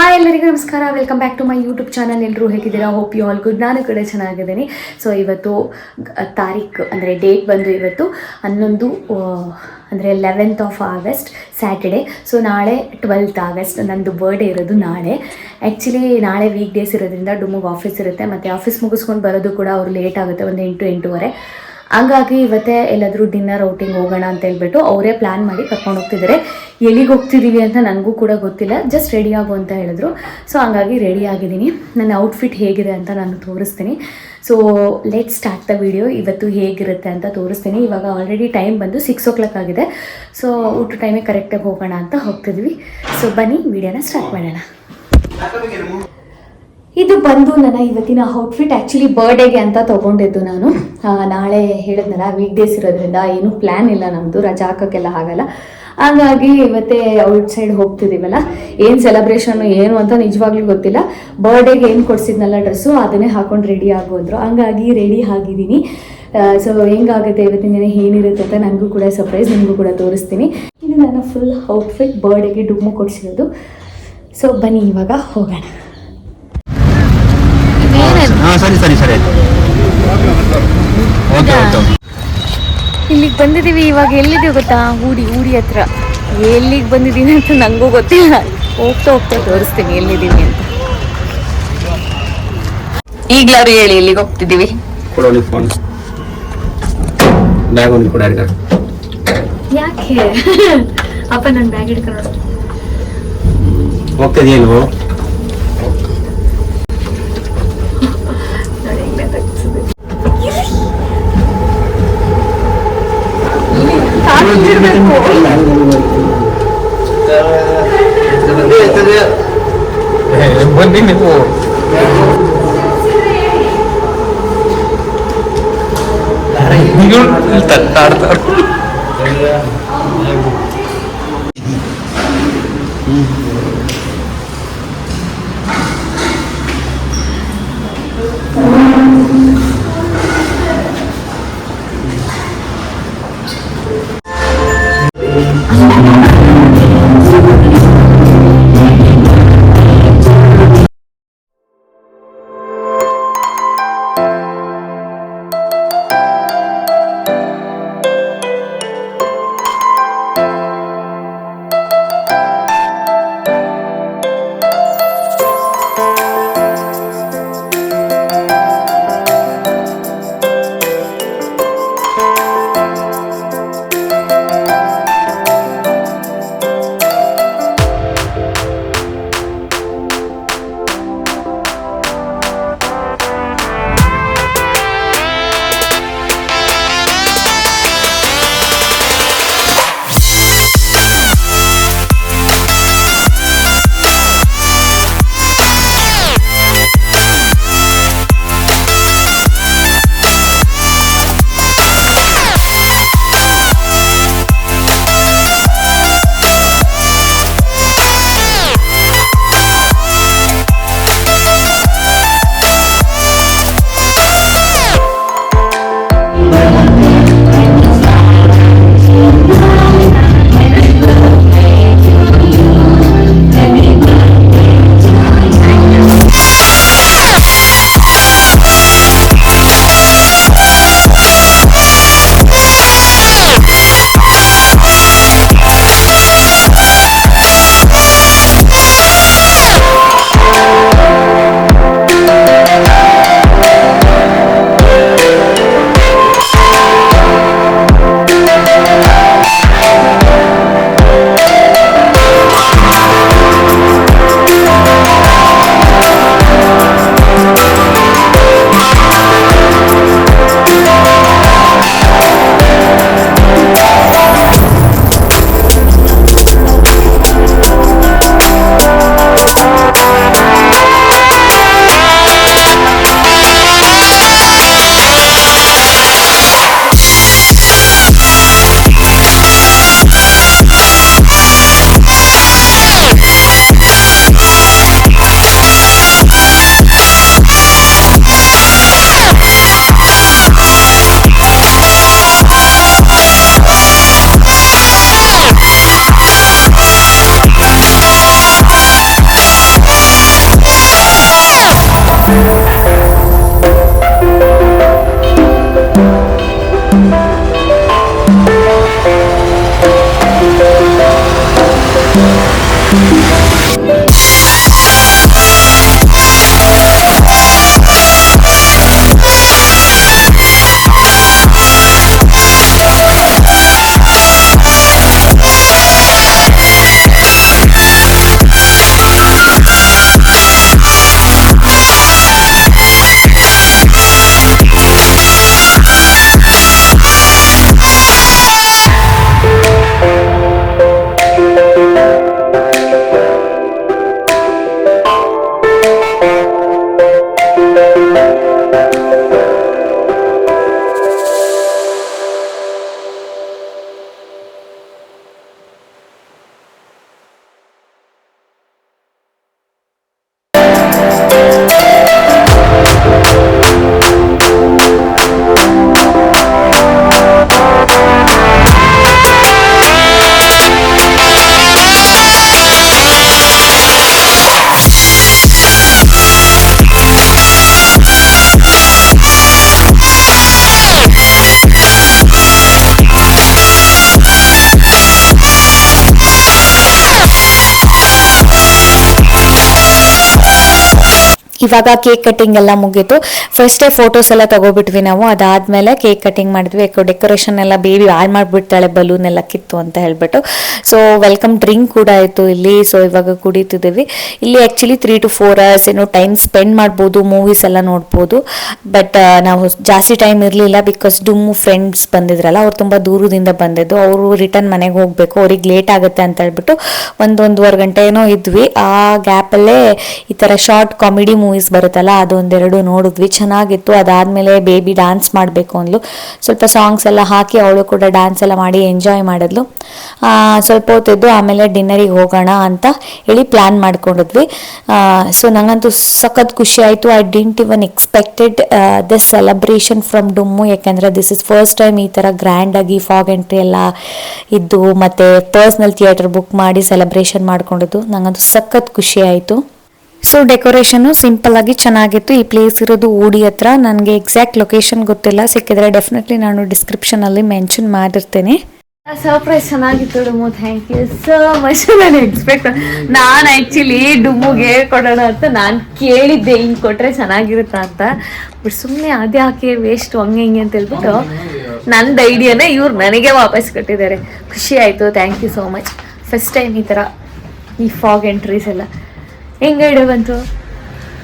Hi ಎಲ್ಲರಿಗೂ ನಮಸ್ಕಾರ. Welcome back to my YouTube channel ಎಲ್ಲರೂ ಹೇಗಿದ್ದೀರಾ? ಹೋಪ್ ಯು ಆಲ್ ಗುಡ್ ನಾನು ಕೂಡ ಚೆನ್ನಾಗಿದ್ದೀನಿ. ಸೊ ಇವತ್ತು ತಾರೀಖ್, ಅಂದರೆ ಡೇಟ್ ಬಂದು ಇವತ್ತು ಹನ್ನೊಂದು ಅಂದರೆ eleventh of August Saturday so ನಾಳೆ ಟ್ವೆಲ್ತ್ ಆಗಸ್ಟ್ ನಂದು ಬರ್ಡೇ ಇರೋದು ನಾಳೆ. ಆ್ಯಕ್ಚುಲಿ ನಾಳೆ ವೀಕ್ ಡೇಸ್ ಇರೋದ್ರಿಂದ ಡುಮ್ಮಗೆ ಆಫೀಸ್ ಇರುತ್ತೆ. ಮತ್ತು ಆಫೀಸ್ ಮುಗಿಸ್ಕೊಂಡು ಬರೋದು ಕೂಡ ಅವ್ರು ಲೇಟ್ ಆಗುತ್ತೆ. ಒಂದು ಎಂಟು, ಎಂಟೂವರೆ. ಹಂಗಾಗಿ ಇವತ್ತೇ ಎಲ್ಲಾದರೂ ಡಿನ್ನರ್ ಔಟಿಂಗ್ ಹೋಗೋಣ ಅಂತ ಹೇಳ್ಬಿಟ್ಟು ಅವರೇ ಪ್ಲ್ಯಾನ್ ಮಾಡಿ ಕರ್ಕೊಂಡು ಹೋಗ್ತಿದ್ದಾರೆ ಎಲ್ಲಿಗೆ ಹೋಗ್ತಿದ್ದೀವಿ ಅಂತ ನನಗೂ ಕೂಡ ಗೊತ್ತಿಲ್ಲ. ಜಸ್ಟ್ ರೆಡಿ ಆಗು ಅಂತ ಹೇಳಿದ್ರು. ಸೊ ಹಂಗಾಗಿ ರೆಡಿ ಆಗಿದ್ದೀನಿ. ನನ್ನ ಔಟ್ಫಿಟ್ ಹೇಗಿದೆ ಅಂತ ನಾನು ತೋರಿಸ್ತೀನಿ. So let start the video ಇವತ್ತು ಹೇಗಿರುತ್ತೆ ಅಂತ ತೋರಿಸ್ತೀನಿ. ಇವಾಗ ಆಲ್ರೆಡಿ ಟೈಮ್ ಬಂದು ಸಿಕ್ಸ್ ಓ ಕ್ಲಾಕ್ ಆಗಿದೆ ಸೊ ಊಟ ಟೈಮಿಗೆ ಕರೆಕ್ಟಾಗಿ ಹೋಗೋಣ ಅಂತ ಹೋಗ್ತಿದ್ವಿ. ಸೊ ಬನ್ನಿ ವಿಡಿಯೋನ ಸ್ಟಾರ್ಟ್ ಮಾಡೋಣ. ಇದು ಬಂದು ನನ್ನ ಇವತ್ತಿನ ಔಟ್ಫಿಟ್ ಆ್ಯಕ್ಚುಲಿ ಬರ್ಡೇಗೆ ಅಂತ ತೊಗೊಂಡಿದ್ದು ನಾನು. ನಾಳೆ ಹೇಳಿದ್ನಲ್ಲ ವೀಕ್ ಡೇಸ್ ಇರೋದ್ರಿಂದ ಏನೂ ಪ್ಲ್ಯಾನ್ ಇಲ್ಲ ನಮ್ಮದು ರಜಾ ಹಾಕೋಕ್ಕೆಲ್ಲ ಆಗಲ್ಲ. ಹಾಗಾಗಿ ಇವತ್ತೇ ಔಟ್ ಸೈಡ್ ಹೋಗ್ತಿದ್ದೀವಲ್ಲ ಏನು ಸೆಲೆಬ್ರೇಷನ್ ಏನು ಅಂತ ನಿಜವಾಗ್ಲೂ ಗೊತ್ತಿಲ್ಲ. ಬರ್ಡೇಗೆ ಏನು ಕೊಡಿಸಿದ್ನಲ್ಲ ಡ್ರೆಸ್ಸು ಅದನ್ನೇ ಹಾಕೊಂಡು ರೆಡಿ ಆಗೋದ್ರು. ಹಂಗಾಗಿ ರೆಡಿ ಆಗಿದ್ದೀನಿ. ಸೊ ಹೆಂಗಾಗುತ್ತೆ ಇವತ್ತಿನ ದಿನ, ಏನಿರುತ್ತೆ ಅಂತ ನನಗೂ ಕೂಡ ಸರ್ಪ್ರೈಸ್ ನಿಮಗೂ ಕೂಡ ತೋರಿಸ್ತೀನಿ. ಇದು ನನ್ನ ಫುಲ್ ಔಟ್ಫಿಟ್ ಬರ್ಡೇಗೆ ಡುಮ್ಮು ಕೊಡಿಸಿರೋದು. ಸೊ ಬನ್ನಿ, ಇವಾಗ ಹೋಗೋಣ. ಹಾ ಸರಿ ಸರಿ ಸರಿ. ಓಕೆ ಓಕೆ ಇಲ್ಲಿಗೆ ಬಂದಿದ್ದೀವಿ ಇವಾಗ ಎಲ್ಲಿದ್ದೀವಿ ಗೊತ್ತಾ? ಊಡಿ ಊಡಿ ಹತ್ರ. ಎಲ್ಲಿಗೆ ಬಂದಿದ್ದೀನಿ ಅಂತ ನಂಗೂ ಗೊತ್ತಿಲ್ಲ. ಹೋಗ್ತಾ ಹೋಗ್ತಾ ತೋರಿಸ್ತೀನಿ ಎಲ್ಲಿದ್ದೀನಿ ಅಂತ. ಈಗ್ಲಾರು ಹೇಳಿ ಎಲ್ಲಿಗೆ ಹೋಗ್ತಿದ್ದೀವಿ? ಯಾಕೆ? ಅಪ್ಪ ನನ್ನ ಬ್ಯಾಗ್ ಹಿಡ್ಕೊಂಡು ಹೋಗ್ತಿದೆಯೇನು penting itu bingung tar tar Hmm. ಇವಾಗ ಕೇಕ್ ಕಟ್ಟಿಂಗ್ ಎಲ್ಲ ಮುಗೀತು. ಫಸ್ಟೇ ಫೋಟೋಸ್ ಎಲ್ಲ ತಗೋಬಿಟ್ವಿ ನಾವು. ಅದಾದ್ಮೇಲೆ ಕೇಕ್ ಕಟ್ಟಿಂಗ್ ಮಾಡಿದ್ವಿ. ಡೆಕೋರೇಷನ್ ಎಲ್ಲ ಬೇಬಿ ಹಾಳು ಮಾಡಿಬಿಡ್ತಾಳೆ ಬಲೂನ್ ಎಲ್ಲ ಕಿತ್ತು ಅಂತ ಹೇಳ್ಬಿಟ್ಟು. ಸೊ ವೆಲ್ಕಮ್ ಡ್ರಿಂಕ್ ಕೂಡ ಆಯಿತು ಇಲ್ಲಿ. ಸೊ ಇವಾಗ ಕುಡಿತಿದ್ದೀವಿ. ಇಲ್ಲಿ actually three to four hours ಏನೋ ಟೈಮ್ ಸ್ಪೆಂಡ್ ಮಾಡ್ಬೋದು ಮೂವೀಸ್ ಎಲ್ಲ ನೋಡ್ಬೋದು. ಬಟ್ ನಾವು ಜಾಸ್ತಿ ಟೈಮ್ ಇರಲಿಲ್ಲ ಬಿಕಾಸ್ ಡುಮ್ಮು ಫ್ರೆಂಡ್ಸ್ ಬಂದಿದ್ರಲ್ಲ, ಅವ್ರು ತುಂಬ ದೂರದಿಂದ ಬಂದಿದ್ದು. ಅವರು ರಿಟರ್ನ್ ಮನೆಗೆ ಹೋಗಬೇಕು. ಅವ್ರಿಗೆ ಲೇಟ್ ಆಗುತ್ತೆ ಅಂತ ಹೇಳ್ಬಿಟ್ಟು ಒಂದು ಒಂದೂವರೆ ಗಂಟೆ ಏನೋ ಇದ್ವಿ. ಆ ಗ್ಯಾಪಲ್ಲೇ ಈ ಥರ ಶಾರ್ಟ್ ಕಾಮಿಡಿ ಮೂವೀಸ್ ಬರುತ್ತಲ್ಲ, ಅದೊಂದೆರಡು ನೋಡಿದ್ವಿ. ಚೆನ್ನಾಗಿತ್ತು. ಅದಾದ್ಮೇಲೆ ಬೇಬಿ ಡ್ಯಾನ್ಸ್ ಮಾಡಬೇಕು ಅಂದ್ಲು. ಸ್ವಲ್ಪ ಸಾಂಗ್ಸ್ ಎಲ್ಲ ಹಾಕಿ ಅವಳು ಕೂಡ ಡ್ಯಾನ್ಸ್ ಎಲ್ಲ ಮಾಡಿ ಎಂಜಾಯ್ ಮಾಡಿದ್ಲು. ಸ್ವಲ್ಪ ಹೊತ್ತಿದ್ದು ಆಮೇಲೆ ಡಿನ್ನರಿಗೆ ಹೋಗೋಣ ಅಂತ ಹೇಳಿ ಪ್ಲ್ಯಾನ್ ಮಾಡ್ಕೊಂಡಿದ್ವಿ. ಸೊ ನಂಗಂತೂ ಸಖತ್ ಖುಷಿ ಆಯಿತು. I didn't even expected this celebration from ಡುಮ್ಮು ಯಾಕೆಂದರೆ ದಿಸ್ ಇಸ್ ಫಸ್ಟ್ ಟೈಮ್ ಈ ಥರ ಗ್ರ್ಯಾಂಡಾಗಿ ಫಾಗ್ ಎಂಟ್ರಿ ಎಲ್ಲ ಇದ್ದು, ಮತ್ತು ಪರ್ಸ್ನಲ್ ಥಿಯೇಟರ್ ಬುಕ್ ಮಾಡಿ ಸೆಲೆಬ್ರೇಷನ್ ಮಾಡ್ಕೊಂಡಿದ್ದು. ನಂಗಂತೂ ಸಖತ್ ಖುಷಿ ಆಯಿತು. ಸೊ ಡೆಕೋರೇಷನು ಸಿಂಪಲ್ ಆಗಿ ಚೆನ್ನಾಗಿತ್ತು. ಈ ಪ್ಲೇಸ್ ಇರೋದು ಊಡಿ ಹತ್ರ. ನನಗೆ ಎಕ್ಸಾಕ್ಟ್ ಲೊಕೇಶನ್ ಗೊತ್ತಿಲ್ಲ. ಸಿಕ್ಕಿದ್ರೆ ಡೆಫಿನೆಟ್ಲಿ ನಾನು ಡಿಸ್ಕ್ರಿಪ್ಷನ್ ಅಲ್ಲಿ ಮೆನ್ಷನ್ ಮಾಡಿರ್ತೇನೆ. ಸರ್ಪ್ರೈಸ್ ಚೆನ್ನಾಗಿತ್ತು ಡುಮು. ಥ್ಯಾಂಕ್ ಯು ಸೋ ಮಚ್ ನಾನು ಎಕ್ಸ್ಪೆಕ್ಟ್ ನಾನು ಆ್ಯಕ್ಚುಲಿ ಡುಮುಗೆ ಕೊಡೋಣ ಅಂತ ನಾನು ಕೇಳಿದ್ದೆ. ಹಿಂಗೆ ಕೊಟ್ಟರೆ ಚೆನ್ನಾಗಿರುತ್ತಾ ಅಂತ. ಬಟ್ ಸುಮ್ಮನೆ ಅದೇ ಹಾಕಿ ವೇಸ್ಟ್ ಹಂಗೆ ಹಿಂಗೆ ಅಂತ ಹೇಳ್ಬಿಟ್ಟು ನಂದು ಐಡಿಯಾನ ಇವ್ರು ನನಗೆ ವಾಪಸ್ ಕೊಟ್ಟಿದ್ದಾರೆ. ಖುಷಿ ಆಯಿತು. Thank you so much first time ಈ ಥರ ಈ ಫಾಗ್ ಎಂಟ್ರೀಸ್ ಎಲ್ಲ. ಹೆಂಗೆ ಐಡಿಯಾ ಬಂತು?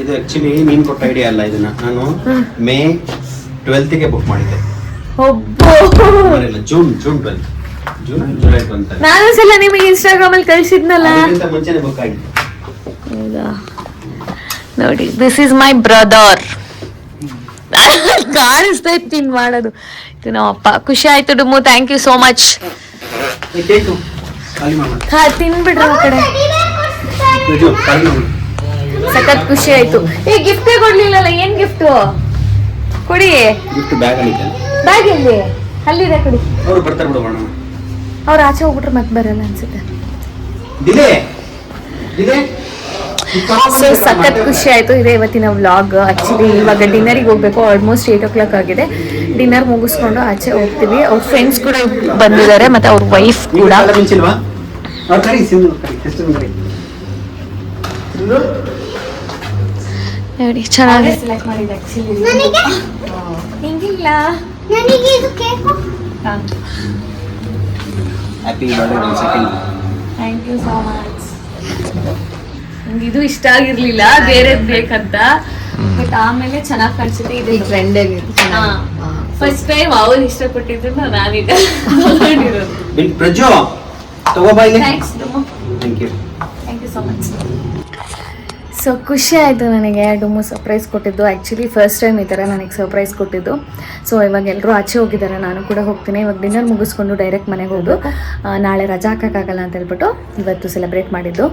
ಇದು ಆಕ್ಚುಲಿ ನೀನ್ ಕೊಟ್ಟ ಐಡಿಯಾ ಅಲ್ಲ ಇದನ್ನ. ನಾನು ಮೇ ಟ್ವೆಲ್ತ್ಗೆ ಬುಕ್ ಮಾಡಿದ್ದೆ. June June twelfth June July twelfth ನಾನು ಸಲ ನಿಮಗೆ ಇನ್ಸ್ಟಾಗ್ರಾಮ್ ಅಲ್ಲಿ ಕಳಿಸಿದ್ನಲ್ಲ? ಅದಕ್ಕಿಂತ ಮುಂಚೆನೆ ಬುಕ್ ಆಗಿದೆ ಹೌದಾ? ನೋಡಿ ದಿಸ್ ಇಸ್ ಮೈ ಬ್ರದರ್ ಕಾಣಿಸ್ತಾ ಇತ್ತು ನೀನ್ ಮಾಡೋದು. ಇದು ನಮ್ಮ ಅಪ್ಪ. ಖುಷಿ ಆಯ್ತು ಡುಮ್ಮು. ಥ್ಯಾಂಕ್ ಯು ಸೋ ಮಚ್ ಹಾ ತಿನ್ಬಿಡ್ರಿ ಆ ಕಡೆ. ಸಖತ್ ಖುಷಿ ಆಯ್ತು. ಏ ಗಿಫ್ಟ್ ಕೊಡ್ಲಿಲ್ಲಲ್ಲ ಏನ್ ಗಿಫ್ಟ್ ಕೊಡಿ. ಗಿಫ್ಟ್ ಬ್ಯಾಗ್ ಅಲ್ಲಿ ಇದೆ. ಬ್ಯಾಗ್ ಎಲ್ಲಿ? ಅಲ್ಲಿದೆ ಕೊಡಿ. ಅವ್ರು ಬರ್ತಾರೆ ಬಿಡೋಣ ಅವ್ರು ಆಚೆ ಹೋಗ್ಬಿಟ್ರೆ ಮತ್ತೆ ಬರಲ್ಲ ಅನ್ಸುತ್ತೆ. ದಿಲೇ ದಿಲೇ ಸೊ ಸಖತ್ ಖುಷಿ ಆಯ್ತು. ಇದೆ ಇವತ್ತಿನ ವ್ಲಾಗ್ ಆಕ್ಚುಲಿ ಇವಾಗ ಡಿನ್ನರಿಗೆ ಹೋಗ್ಬೇಕು. ಆಲ್ಮೋಸ್ಟ್ ಏಟ್ ಓ ಕ್ಲಾಕ್ ಆಗಿದೆ. ಡಿನ್ನರ್ ಮುಗಿಸ್ಕೊಂಡು ಆಚೆ ಹೋಗ್ತೀವಿ. ಅವ್ರ ಫ್ರೆಂಡ್ಸ್ ಕೂಡ ಬಂದಿದ್ದಾರೆ. ಮತ್ತೆ ಅವ್ರ ವೈಫ್ ಕೂಡ ಕಾಲ ಮಿಂಚಿಲ್ವಾ ಅವ್ರು ಕರಿ ಸಿಂಧು ಕರಿ ಹೆಸರು ಕರಿ ಸಿಂಧು ನೋಡಿ ಚೆನ್ನಾಗಿ. ಸೆಲೆಕ್ಟ್ ಮಾಡಿದೆ ಆಕ್ಚುಲಿ ಹಿಂಗಿಲ್ಲ ನನಗೆ ಇದು cake? Happy birthday one second thank you so much ನಂಗೆ ಇದು ಇಷ್ಟ ಆಗಿರಲಿಲ್ಲ ಬೇರೆದು ಬೇಕಂತ. ಬಟ್ ಆಮೇಲೆ ಚೆನ್ನಾಗಿ ಕಾಣಿಸುತ್ತೆ ಇದೆ ಟ್ರೆಂಡ್ ಫಸ್ಟ್ ಟೈಮ್ ಅವ್ರು ಇಷ್ಟಪಟ್ಟಿದ್ದು ನಾನೀಗ ಪ್ರಜೋ ತಗೋಬಾ ಪ್ರಜು ತಗೋ ಬಾ ಇಲ್ಲಿ thanks thank you thank you so much so ಖುಷಿ ಆಯಿತು ನನಗೆ. ಡುಮ್ಮು ಸರ್ಪ್ರೈಸ್ ಕೊಟ್ಟಿದ್ದು. ಆ್ಯಕ್ಚುಲಿ ಫಸ್ಟ್ ಟೈಮ್ ಈ ಥರ ನನಗೆ ಸರ್ಪ್ರೈಸ್ ಕೊಟ್ಟಿದ್ದು. ಸೊ ಇವಾಗ ಎಲ್ಲರೂ ಆಚೆ ಹೋಗಿದ್ದಾರೆ. ನಾನು ಕೂಡ ಹೋಗ್ತೀನಿ. ಇವಾಗ ಡಿನ್ನರ್ ಮುಗಿಸ್ಕೊಂಡು ಡೈರೆಕ್ಟ್ ಮನೆಗೆ ಹೋಗೋದು ನಾಳೆ ರಜಾ ಹಾಕೋಕ್ಕಾಗಲ್ಲ ಅಂತ ಹೇಳ್ಬಿಟ್ಟು ಇವತ್ತು ಸೆಲೆಬ್ರೇಟ್ ಮಾಡಿದ್ದು.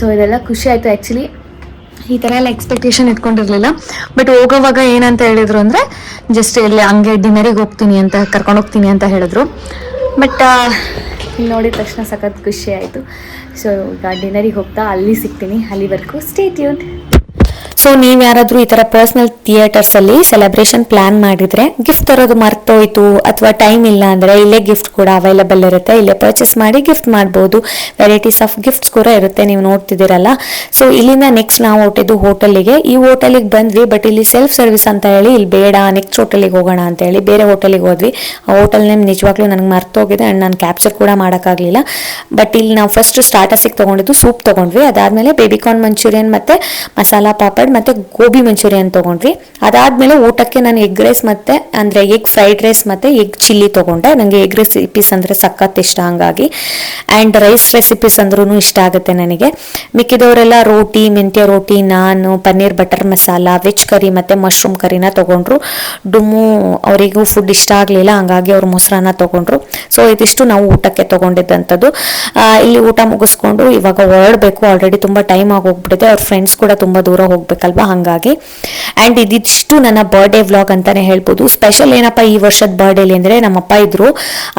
ಸೊ ಇದೆಲ್ಲ ಖುಷಿ ಆಯಿತು. ಆ್ಯಕ್ಚುಲಿ ಈ ಥರ ಎಲ್ಲ ಎಕ್ಸ್ಪೆಕ್ಟೇಷನ್ ಇಟ್ಕೊಂಡಿರಲಿಲ್ಲ. ಬಟ್ ಹೋಗೋವಾಗ ಏನಂತ ಹೇಳಿದ್ರು ಅಂದರೆ ಜಸ್ಟ್ ಇಲ್ಲಿ ಹಂಗೆ ಡಿನ್ನರಿಗೆ ಹೋಗ್ತೀನಿ ಅಂತ ಕರ್ಕೊಂಡು ಹೋಗ್ತೀನಿ ಅಂತ ಹೇಳಿದ್ರು. ಬಟ್ ನೋಡಿದ ತಕ್ಷಣ ಸಖತ್ ಖುಷಿ ಆಯಿತು. ಸೊ ಈಗ ಡಿನ್ನರಿಗೆ ಹೋಗ್ತಾ ಅಲ್ಲಿ ಸಿಗ್ತೀನಿ ಅಲ್ಲಿವರೆಗೂ ಸ್ಟೇ ಟ್ಯೂನ್ ಸೊ ನೀವು ಯಾರಾದರೂ ಈ ಥರ ಪರ್ಸ್ನಲ್ ಥಿಯೇಟರ್ಸಲ್ಲಿ ಸೆಲೆಬ್ರೇಷನ್ ಪ್ಲಾನ್ ಮಾಡಿದರೆ ಗಿಫ್ಟ್ ತರೋದು ಮರ್ತೋಯ್ತು ಅಥವಾ ಟೈಮ್ ಇಲ್ಲ ಅಂದರೆ ಇಲ್ಲೇ ಗಿಫ್ಟ್ ಕೂಡ ಅವೈಲಬಲ್ ಇರುತ್ತೆ. ಇಲ್ಲೇ ಪರ್ಚೇಸ್ ಮಾಡಿ ಗಿಫ್ಟ್ ಮಾಡ್ಬೋದು. ವೆರೈಟೀಸ್ ಆಫ್ ಗಿಫ್ಟ್ಸ್ ಕೂಡ ಇರುತ್ತೆ ನೀವು ನೋಡ್ತಿದ್ದೀರಲ್ಲ. ಸೊ ಇಲ್ಲಿಂದ ನೆಕ್ಸ್ಟ್ ನಾವು ಹೊಟ್ಟಿದ್ದು ಹೋಟೆಲಿಗೆ. ಈ ಹೋಟೆಲಿಗೆ ಬಂದ್ವಿ ಬಟ್ ಇಲ್ಲಿ ಸೆಲ್ಫ್ ಸರ್ವಿಸ್ ಅಂತ ಹೇಳಿ ಇಲ್ಲಿ ಬೇಡ ನೆಕ್ಸ್ಟ್ ಹೋಟೆಲಿಗೆ ಹೋಗೋಣ ಅಂತ ಹೇಳಿ ಬೇರೆ ಹೋಟೆಲಿಗೆ ಹೋದ್ವಿ. ಆ ಹೋಟೆಲ್ ನೇಮ್ ನಿಜವಾಗ್ಲೂ ನನಗೆ ಮರ್ತೋಗಿದೆ ಆ್ಯಂಡ್ ನಾನು ಕ್ಯಾಪ್ಚರ್ ಕೂಡ ಮಾಡೋಕ್ಕಾಗಲಿಲ್ಲ. ಬಟ್ ಇಲ್ಲಿ ನಾವು ಫಸ್ಟ್ ಸ್ಟಾರ್ಟರ್ಸಿಗೆ ತೊಗೊಂಡಿದ್ದು ಸೂಪ್ ತೊಗೊಂಡ್ವಿ. ಅದಾದಮೇಲೆ ಬೇಬಿಕಾರ್ನ್ ಮಂಚೂರಿಯನ್ ಮತ್ತು ಮಸಾಲಾ ಪಾಪಡ್ ಮತ್ತು ಗೋಬಿ ಮಂಚೂರಿಯನ್ ತಗೊಂಡ್ರಿ ಅದಾದಮೇಲೆ ಊಟಕ್ಕೆ ನಾನು ಎಗ್ ರೈಸ್ ಮತ್ತು, ಅಂದರೆ ಎಗ್ ಫ್ರೈಡ್ ರೈಸ್ ಮತ್ತು ಎಗ್ ಚಿಲ್ಲಿ ತೊಗೊಂಡೆ. ನನಗೆ ಎಗ್ ರೆಸಿಪೀಸ್ ಅಂದರೆ ಸಖತ್ ಇಷ್ಟ ಹಂಗಾಗಿ. ಆ್ಯಂಡ್ ರೈಸ್ ರೆಸಿಪೀಸ್ ಅಂದ್ರೂ ಇಷ್ಟ ಆಗುತ್ತೆ ನನಗೆ. ಮಿಕ್ಕಿದವರೆಲ್ಲ ರೋಟಿ, ಮೆಂತ್ಯ ರೋಟಿ, naan, paneer butter masala, veg curry ಮತ್ತು ಮಶ್ರೂಮ್ ಕರಿನ ತೊಗೊಂಡ್ರು. ಡುಮ್ಮು ಅವರಿಗೂ ಫುಡ್ ಇಷ್ಟ ಆಗಲಿಲ್ಲ, ಹಂಗಾಗಿ ಅವ್ರು ಮೊಸರನ್ನ ತೊಗೊಂಡ್ರು. ಸೊ ಇದಿಷ್ಟು ನಾವು ಊಟಕ್ಕೆ ತೊಗೊಂಡಿದ್ದಂಥದ್ದು. ಇಲ್ಲಿ ಊಟ ಮುಗಿಸ್ಕೊಂಡು ಇವಾಗ ಹೊರಡಬೇಕು. ಆಲ್ರೆಡಿ ತುಂಬ ಟೈಮ್ ಆಗಿ ಹೋಗ್ಬಿಟ್ಟಿದೆ. ಅವ್ರ ಫ್ರೆಂಡ್ಸ್ ಕೂಡ ತುಂಬ ದೂರ ಹೋಗ್ಬೇಕಲ್ವಾ ಹಾಗಾಗಿ? ಆ್ಯಂಡ್ ಇದಿಷ್ಟು ನನ್ನ ಬರ್ಡೇ ವ್ಲಾಗ್ ಅಂತಾನೆ ಹೇಳ್ಬೋದು. ಸ್ಪೆಷಲ್ ಏನಪ್ಪ ಈ ವರ್ಷದ ಬರ್ಡೇಲಿ ಅಂದರೆ ನಮ್ಮಪ್ಪ ಇದ್ರು.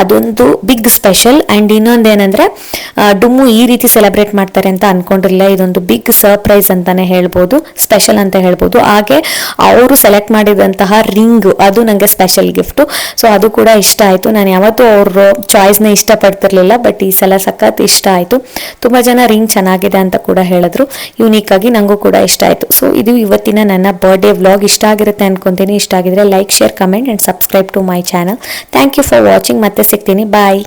ಅದೊಂದು ಬಿಗ್ ಸ್ಪೆಷಲ್ ಆ್ಯಂಡ್ ಇನ್ನೊಂದೇನೆಂದರೆ ಡುಮ್ಮು ಈ ರೀತಿ ಸೆಲೆಬ್ರೇಟ್ ಮಾಡ್ತಾರೆ ಅಂತ ಅಂದ್ಕೊಂಡಿರಲಿಲ್ಲ ಇದೊಂದು ಬಿಗ್ ಸರ್ಪ್ರೈಸ್ ಅಂತಾನೆ ಹೇಳ್ಬೋದು. ಸ್ಪೆಷಲ್ ಅಂತ ಹೇಳ್ಬೋದು. ಹಾಗೆ ಅವರು ಸೆಲೆಕ್ಟ್ ಮಾಡಿದಂತಹ ರಿಂಗ್ ಅದು ನನಗೆ ಸ್ಪೆಷಲ್ ಗಿಫ್ಟು ಸೊ ಅದು ಕೂಡ ಇಷ್ಟ ಆಯಿತು. ನಾನು ಯಾವತ್ತೂ ಅವ್ರ ಚಾಯ್ಸ್ನ ಇಷ್ಟಪಡ್ತಿರ್ಲಿಲ್ಲ ಬಟ್ ಈ ಸಲ ಸಖತ್ ಇಷ್ಟ ಆಯಿತು. ತುಂಬ ಜನ ರಿಂಗ್ ಚೆನ್ನಾಗಿದೆ ಅಂತ ಕೂಡ ಹೇಳಿದ್ರು. ಯೂನಿಕ್ ಆಗಿ ನನಗೂ ಕೂಡ ಇಷ್ಟ ಆಯಿತು. ಸೊ ಇದು ಇವತ್ತಿನ ನನ್ನ ಬರ್ಡೇ ವ್ಲಾಗ್ ಇಷ್ಟ ಆಗಿರುತ್ತೆ ಅನ್ಕೊಂತೀನಿ. ಇಷ್ಟ ಆಗಿದ್ರೆ like share comment and subscribe to my channel thank you for watching ಮತ್ತೆ ಸಿಗ್ತೀನಿ. ಬಾಯ್